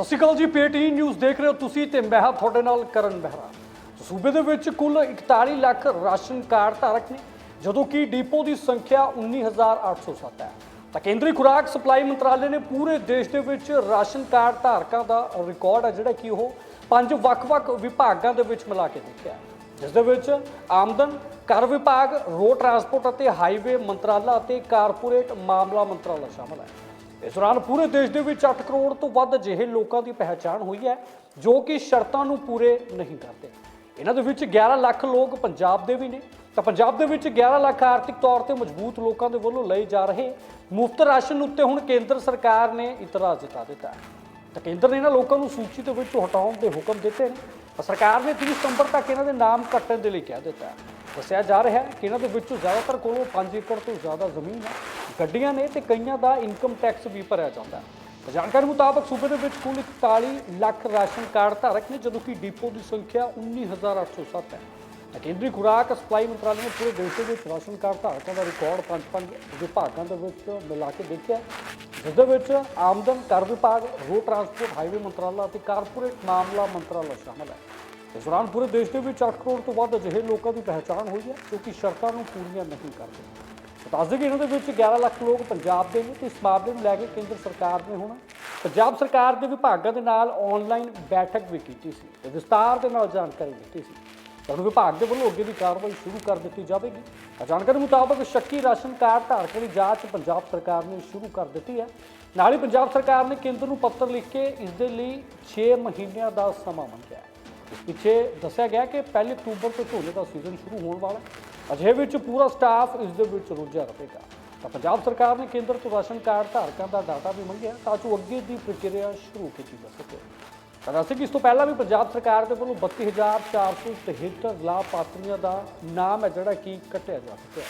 ਸਤਿ ਸ਼੍ਰੀ ਅਕਾਲ ਜੀ ਪੇਟੀਐਨ ਨਿਊਜ਼ ਦੇਖ ਰਹੇ ਹੋ ਤੁਸੀਂ ਤੇ ਮੈਂ ਹਾਂ ਤੁਹਾਡੇ ਨਾਲ ਕਰਨ ਬਹਿਰਾ। ਸੂਬੇ ਦੇ ਵਿੱਚ ਕੁੱਲ 41 ਲੱਖ ਰਾਸ਼ਨ ਕਾਰਡ ਧਾਰਕ ਨੇ, ਜਦੋਂ ਕਿ ਡਿਪੋ ਦੀ ਸੰਖਿਆ 19807 ਹੈ। ਤਾਂ ਕੇਂਦਰੀ ਖੁਰਾਕ ਸਪਲਾਈ ਮੰਤਰਾਲੇ ਨੇ ਪੂਰੇ ਦੇਸ਼ ਦੇ ਵਿੱਚ ਰਾਸ਼ਨ ਕਾਰਡ ਧਾਰਕਾਂ ਦਾ ਰਿਕਾਰਡ ਹੈ, ਜਿਹੜਾ ਕਿ ਉਹ ਪੰਜ ਵੱਖ-ਵੱਖ ਵਿਭਾਗਾਂ ਦੇ ਵਿੱਚ ਮਿਲਾ ਕੇ ਦੇਖਿਆ ਜਿਸ ਦੇ ਵਿੱਚ ਆਮਦਨ, ਕਰ ਵਿਭਾਗ, ਰੋਡ ਟਰਾਂਸਪੋਰਟ ਅਤੇ ਹਾਈਵੇ ਮੰਤਰਾਲਾ ਅਤੇ ਕਾਰਪੋਰੇਟ ਮਾਮਲਾ ਮੰਤਰਾਲਾ ਸ਼ਾਮਲ ਹੈ। ਇਸ ਦੌਰਾਨ ਪੂਰੇ ਦੇਸ਼ ਦੇ ਵਿੱਚ 8 ਕਰੋੜ ਤੋਂ ਵੱਧ ਅਜਿਹੇ ਲੋਕਾਂ ਦੀ ਪਹਿਚਾਣ ਹੋਈ ਹੈ ਜੋ ਕਿ ਸ਼ਰਤਾਂ ਨੂੰ ਪੂਰੇ ਨਹੀਂ ਕਰਦੇ। ਇਹਨਾਂ ਦੇ ਵਿੱਚ 11 ਲੱਖ ਲੋਕ ਪੰਜਾਬ ਦੇ ਵੀ ਨੇ। ਤਾਂ ਪੰਜਾਬ ਦੇ ਵਿੱਚ 11 ਲੱਖ ਆਰਥਿਕ ਤੌਰ ਤੇ ਮਜ਼ਬੂਤ ਲੋਕਾਂ ਦੇ ਵੱਲੋਂ ਲਏ ਜਾ ਰਹੇ ਮੁਫਤ ਰਾਸ਼ਨ ਉੱਤੇ ਹੁਣ ਕੇਂਦਰ ਸਰਕਾਰ ਨੇ ਇਤਰਾਜ਼ ਜਤਾ ਦਿੱਤਾ। ਤਾਂ ਕੇਂਦਰ ਨੇ ਇਹਨਾਂ ਲੋਕਾਂ ਨੂੰ ਸੂਚੀ ਦੇ ਵਿੱਚੋਂ ਹਟਾਉਣ ਦੇ ਹੁਕਮ ਦਿੱਤੇ ਨੇ। ਤਾਂ ਸਰਕਾਰ ਨੇ 30 ਸਤੰਬਰ ਤੱਕ ਇਹਨਾਂ ਦੇ ਨਾਮ ਕੱਟਣ ਦੇ ਲਈ ਕਹਿ ਦਿੱਤਾ। ਦੱਸਿਆ ਜਾ ਰਿਹਾ ਹੈ ਕਿ ਇਹਨਾਂ ਦੇ ਵਿੱਚੋਂ ਜ਼ਿਆਦਾਤਰ ਕੋਲੋਂ 5 ਏਕੜ ਤੋਂ ਜ਼ਿਆਦਾ ਜ਼ਮੀਨ ਹੈ। ਗੱਡੀਆਂ ਨੇ ਤੇ ਕਈਆਂ ਦਾ ਇਨਕਮ ਟੈਕਸ ਵੀ ਭਰਿਆ ਜਾਂਦਾ ਹੈ। ਜਾਣਕਾਰੀ ਮੁਤਾਬਕ ਸੂਬੇ ਦੇ ਵਿੱਚ ਕੁੱਲ 41 ਲੱਖ ਰਾਸ਼ਨ ਕਾਰਡ ਧਾਰਕ ਨੇ, ਜਦੋਂ ਕਿ ਡਿਪੋ ਦੀ ਸੰਖਿਆ 19807 ਹੈ। ਕੇਂਦਰੀ ਖੁਰਾਕ ਸਪਲਾਈ ਮੰਤਰਾਲੇ ਨੇ ਪੂਰੇ ਦੇਸ਼ ਦੇ ਵਿੱਚ ਰਾਸ਼ਨ ਕਾਰਡ ਧਾਰਕਾਂ ਦਾ ਰਿਕਾਰਡ ਪੰਜ ਪੰਜ ਵਿਭਾਗਾਂ ਦੇ ਵਿੱਚ ਮਿਲਾ ਕੇ ਦੇਖਿਆ ਜਿਸ ਦੇ ਵਿੱਚ ਆਮਦਨ ਕਰ ਵਿਭਾਗ, ਰੋਡ ਟਰਾਂਸਪੋਰਟ, ਹਾਈਵੇ ਮੰਤਰਾਲਾ ਅਤੇ ਕਾਰਪੋਰੇਟ ਮਾਮਲਾ ਮੰਤਰਾਲਾ ਸ਼ਾਮਲ ਹੈ। ਇਸ ਦੌਰਾਨ ਪੂਰੇ ਦੇਸ਼ ਦੇ ਵਿੱਚ 8 ਕਰੋੜ ਤੋਂ ਵੱਧ ਅਜਿਹੇ ਲੋਕਾਂ ਦੀ ਪਹਿਚਾਣ ਹੋਈ ਹੈ, ਜੋ ਕਿ ਸ਼ਰਤਾਂ ਨੂੰ ਪੂਰੀਆਂ ਨਹੀਂ ਕਰਦੇ। ਦੱਸ ਦਈਏ ਕਿ ਇਹਨਾਂ ਦੇ ਵਿੱਚ 11 ਲੱਖ ਲੋਕ ਪੰਜਾਬ ਦੇ ਨੇ ਤੇ ਇਸ ਮਾਮਲੇ ਨੂੰ ਲੈ ਕੇ ਕੇਂਦਰ ਸਰਕਾਰ ਨੇ ਹੁਣ ਪੰਜਾਬ ਸਰਕਾਰ ਦੇ ਵਿਭਾਗਾਂ ਦੇ ਨਾਲ ਆਨਲਾਈਨ ਬੈਠਕ ਵੀ ਕੀਤੀ ਸੀ ਤੇ ਵਿਸਤਾਰ ਦੇ ਨਾਲ ਜਾਣਕਾਰੀ ਦਿੱਤੀ ਸੀ। ਤਾਂ ਹੁਣ ਵਿਭਾਗ ਦੇ ਵੱਲੋਂ ਅੱਗੇ ਦੀ ਕਾਰਵਾਈ ਸ਼ੁਰੂ ਕਰ ਦਿੱਤੀ ਜਾਵੇਗੀ। ਜਾਣਕਾਰੀ ਮੁਤਾਬਕ ਸ਼ੱਕੀ ਰਾਸ਼ਨ ਕਾਰਡ ਧਾਰਕਾਂ ਦੀ ਜਾਂਚ ਪੰਜਾਬ ਸਰਕਾਰ ਨੇ ਸ਼ੁਰੂ ਕਰ ਦਿੱਤੀ ਹੈ। ਨਾਲ ਹੀ ਪੰਜਾਬ ਸਰਕਾਰ ਨੇ ਕੇਂਦਰ ਨੂੰ ਪੱਤਰ ਲਿਖ ਕੇ ਇਸ ਦੇ ਲਈ 6 ਮਹੀਨਿਆਂ ਦਾ ਸਮਾਂ ਮੰਗਿਆ ਹੈ। ਪਿੱਛੇ ਦੱਸਿਆ ਗਿਆ ਕਿ ਪਹਿਲੀ ਅਕਤੂਬਰ ਤੋਂ ਝੋਨੇ ਦਾ ਸੀਜ਼ਨ ਸ਼ੁਰੂ ਹੋਣ ਵਾਲਾ ਹੈ। ਅਜੇ ਵਿੱਚ ਪੂਰਾ ਸਟਾਫ ਇਸ ਦੇ ਵਿੱਚ ਰੁੱਝਿਆ ਰਹੇਗਾ ਤਾਂ ਪੰਜਾਬ ਸਰਕਾਰ ਨੇ ਕੇਂਦਰ ਤੋਂ ਰਾਸ਼ਨ ਕਾਰਡ ਧਾਰਕਾਂ ਦਾ ਡਾਟਾ ਵੀ ਮੰਗਿਆ ਤਾਂ ਜੋ ਅੱਗੇ ਦੀ ਪ੍ਰਕਿਰਿਆ ਸ਼ੁਰੂ ਕੀਤੀ ਜਾ ਸਕੇ। ਤਾਂ ਦੱਸੇ ਕਿ ਇਸ ਤੋਂ ਪਹਿਲਾਂ ਵੀ ਪੰਜਾਬ ਸਰਕਾਰ ਦੇ ਵੱਲੋਂ 32473 ਲਾਭਪਾਤਰੀਆਂ ਦਾ ਨਾਮ ਹੈ ਜਿਹੜਾ ਕਿ ਕੱਟਿਆ ਜਾ ਸਕਿਆ।